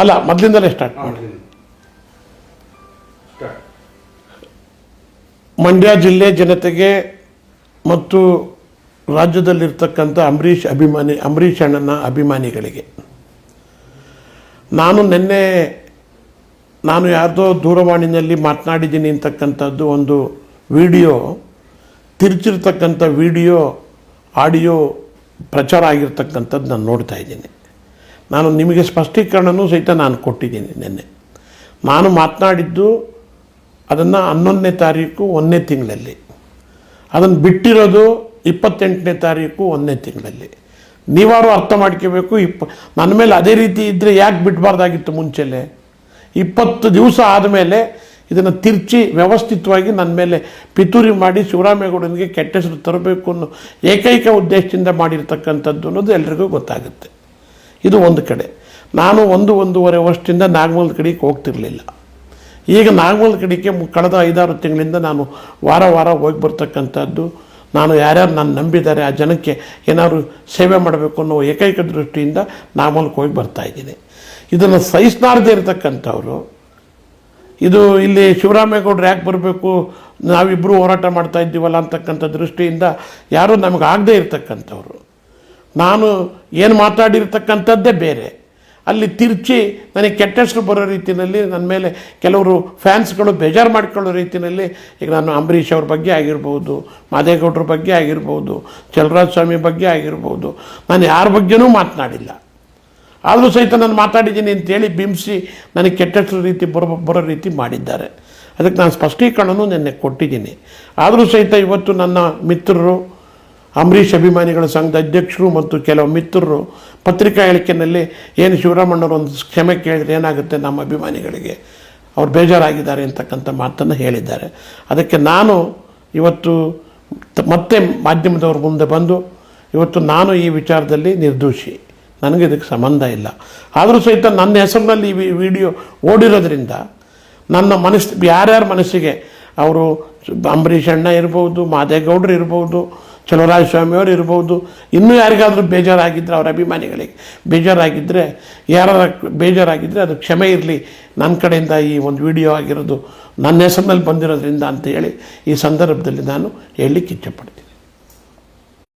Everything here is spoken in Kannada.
ಅಲ್ಲ ಮೊದಲಿಂದಲೇ ಸ್ಟಾರ್ಟ್ ಮಾಡಿ. ಮಂಡ್ಯ ಜಿಲ್ಲೆ ಜನತೆಗೆ ಮತ್ತು ರಾಜ್ಯದಲ್ಲಿರ್ತಕ್ಕಂಥ ಅಂಬರೀಷ್ ಅಭಿಮಾನಿ ಅಂಬರೀಷ್ ಅಣ್ಣನ ಅಭಿಮಾನಿಗಳಿಗೆ. ನಾನು ನಿನ್ನೆ ನಾನು ಯಾರ್ದೋ ದೂರವಾಣಿಯಲ್ಲಿ ಮಾತನಾಡಿದ್ದೀನಿ ಅಂತಕ್ಕಂಥದ್ದು ಒಂದು ವಿಡಿಯೋ ತಿರುಚಿರ್ತಕ್ಕಂಥ ವಿಡಿಯೋ ಆಡಿಯೋ ಪ್ರಚಾರ ಆಗಿರ್ತಕ್ಕಂಥದ್ದು ನಾನು ನೋಡ್ತಾ ಇದ್ದೀನಿ. ನಾನು ನಿಮಗೆ ಸ್ಪಷ್ಟೀಕರಣನೂ ಸಹಿತ ನಾನು ಕೊಟ್ಟಿದ್ದೀನಿ ನಿನ್ನೆ. ನಾನು ಮಾತನಾಡಿದ್ದು ಅದನ್ನು ಹನ್ನೊಂದನೇ ತಾರೀಕು ಒಂದನೇ ತಿಂಗಳಲ್ಲಿ. ಅದನ್ನು ಬಿಟ್ಟಿರೋದು ಇಪ್ಪತ್ತೆಂಟನೇ ತಾರೀಕು ಒಂದನೇ ತಿಂಗಳಲ್ಲಿ. ನೀವಾರು ಅರ್ಥ ಮಾಡ್ಕೋಬೇಕು. ಇಪ್ಪ, ನನ್ನ ಮೇಲೆ ಅದೇ ರೀತಿ ಇದ್ದರೆ ಯಾಕೆ ಬಿಡಬಾರ್ದಾಗಿತ್ತು ಮುಂಚೆಲೆ? ಇಪ್ಪತ್ತು ದಿವಸ ಆದಮೇಲೆ ಇದನ್ನು ತಿರ್ಚಿ ವ್ಯವಸ್ಥಿತವಾಗಿ ನನ್ನ ಮೇಲೆ ಪಿತೂರಿ ಮಾಡಿ ಶಿವರಾಮೇಗೌಡನಿಗೆ ಕೆಟ್ಟ ಹೆಸರು ತರಬೇಕು ಅನ್ನೋ ಏಕೈಕ ಉದ್ದೇಶದಿಂದ ಮಾಡಿರ್ತಕ್ಕಂಥದ್ದು ಅನ್ನೋದು ಎಲ್ರಿಗೂ ಗೊತ್ತಾಗುತ್ತೆ. ಇದು ಒಂದು ಕಡೆ. ನಾನು ಒಂದು ಒಂದೂವರೆ ವರ್ಷದಿಂದ ನಾಗಮಲ್ ಕಡೆಗೆ ಹೋಗ್ತಿರಲಿಲ್ಲ. ಈಗ ನಾಗಮಲ್ ಕಡೆಗೆ ಕಳೆದ ಐದಾರು ತಿಂಗಳಿಂದ ನಾನು ವಾರ ವಾರ ಹೋಗಿ ಬರ್ತಕ್ಕಂಥದ್ದು. ನಾನು ಯಾರ್ಯಾರು ನಾನು ನಂಬಿದ್ದಾರೆ, ಆ ಜನಕ್ಕೆ ಏನಾದರೂ ಸೇವೆ ಮಾಡಬೇಕು ಅನ್ನೋ ಏಕೈಕ ದೃಷ್ಟಿಯಿಂದ ನಾಗಮಲ್ಗೆ ಹೋಗಿ ಬರ್ತಾ ಇದ್ದೀನಿ. ಇದನ್ನು ಸಹಿಸ್ನಾರದೇ ಇರತಕ್ಕಂಥವ್ರು, ಇದು ಇಲ್ಲಿ ಶಿವರಾಮೇಗೌಡ್ರು ಯಾಕೆ ಬರಬೇಕು ನಾವಿಬ್ಬರು ಹೋರಾಟ ಮಾಡ್ತಾ ಇದ್ದೀವಲ್ಲ ಅಂತಕ್ಕಂಥ ದೃಷ್ಟಿಯಿಂದ ಯಾರೂ ನಮಗೆ ಆಗದೇ ಇರತಕ್ಕಂಥವ್ರು. ನಾನು ಏನು ಮಾತಾಡಿರ್ತಕ್ಕಂಥದ್ದೇ ಬೇರೆ. ಅಲ್ಲಿ ತಿರ್ಚಿ ನನಗೆ ಕೆಟ್ಟಷ್ಟು ಬರೋ ರೀತಿಯಲ್ಲಿ ನನ್ನ ಮೇಲೆ ಕೆಲವರು ಫ್ಯಾನ್ಸ್ಗಳು ಬೇಜಾರು ಮಾಡ್ಕೊಳ್ಳೋ ರೀತಿಯಲ್ಲಿ ಈಗ ನಾನು ಅಂಬರೀಷ್ ಅವ್ರ ಬಗ್ಗೆ ಆಗಿರ್ಬೋದು, ಮಾದೇಗೌಡ್ರ ಬಗ್ಗೆ ಆಗಿರ್ಬೋದು, ಚಲರಾಜ ಸ್ವಾಮಿ ಬಗ್ಗೆ ಆಗಿರ್ಬೋದು, ನಾನು ಯಾರ ಬಗ್ಗೆನೂ ಮಾತನಾಡಿಲ್ಲ. ಆದರೂ ಸಹಿತ ನಾನು ಮಾತಾಡಿದ್ದೀನಿ ಅಂತೇಳಿ ಬಿಂಬಿಸಿ ನನಗೆ ಕೆಟ್ಟಷ್ಟು ರೀತಿ ಬರೋ ಬರೋ ರೀತಿ ಮಾಡಿದ್ದಾರೆ. ಅದಕ್ಕೆ ನಾನು ಸ್ಪಷ್ಟೀಕರಣನೂ ನಿನ್ನೆ ಕೊಟ್ಟಿದ್ದೀನಿ. ಆದರೂ ಸಹಿತ ಇವತ್ತು ನನ್ನ ಮಿತ್ರರು ಅಂಬರೀಷ್ ಅಭಿಮಾನಿಗಳ ಸಂಘದ ಅಧ್ಯಕ್ಷರು ಮತ್ತು ಕೆಲವು ಮಿತ್ರರು ಪತ್ರಿಕಾ ಹೇಳಿಕೆಯಲ್ಲಿ ಏನು ಶಿವರಾಮಣ್ಣವರು ಒಂದು ಕ್ಷಮೆ ಕೇಳಿದರೆ ಏನಾಗುತ್ತೆ? ನಮ್ಮ ಅಭಿಮಾನಿಗಳಿಗೆ. ಅವ್ರು ಬೇಜಾರಾಗಿದ್ದಾರೆ ಅಂತಕ್ಕಂಥ ಮಾತನ್ನು ಹೇಳಿದ್ದಾರೆ. ಅದಕ್ಕೆ ನಾನು ಇವತ್ತು ಮತ್ತೆ ಮಾಧ್ಯಮದವ್ರ ಮುಂದೆ ಬಂದು ಇವತ್ತು ನಾನು ಈ ವಿಚಾರದಲ್ಲಿ ನಿರ್ದೋಷಿ. ನನಗೆ ಇದಕ್ಕೆ ಸಂಬಂಧ ಇಲ್ಲ. ಆದರೂ ಸಹಿತ ನನ್ನ ಹೆಸರಿನಲ್ಲಿ ಈ ವಿಡಿಯೋ ಓಡಿರೋದ್ರಿಂದ ನನ್ನ ಮನಸ್ಸು, ಯಾರ್ಯಾರ ಮನಸ್ಸಿಗೆ ಅವರು ಅಂಬರೀಷ್ ಅಣ್ಣ ಇರ್ಬೋದು, ಮಾದೇಗೌಡರು ಇರ್ಬೋದು ಚಲುವರಾಜ ಸ್ವಾಮಿಯವರು ಇರ್ಬೋದು. ಇನ್ನೂ ಯಾರಿಗಾದರೂ ಬೇಜಾರಾಗಿದ್ದರೆ ಅವರ ಅಭಿಮಾನಿಗಳಿಗೆ ಬೇಜಾರಾಗಿದ್ದರೆ ಯಾರ ಬೇಜಾರಾಗಿದ್ದರೆ ಅದು ಕ್ಷಮೆ ಇರಲಿ. ನನ್ನ ಕಡೆಯಿಂದ ಈ ಒಂದು ವಿಡಿಯೋ ಆಗಿರೋದು ನನ್ನ ಹೆಸರಿನಲ್ಲಿ ಬಂದಿರೋದ್ರಿಂದ ಅಂತ ಹೇಳಿ ಈ ಸಂದರ್ಭದಲ್ಲಿ ನಾನು ಹೇಳಲಿಕ್ಕೆ ಇಚ್ಛೆಪಡ್ತೀನಿ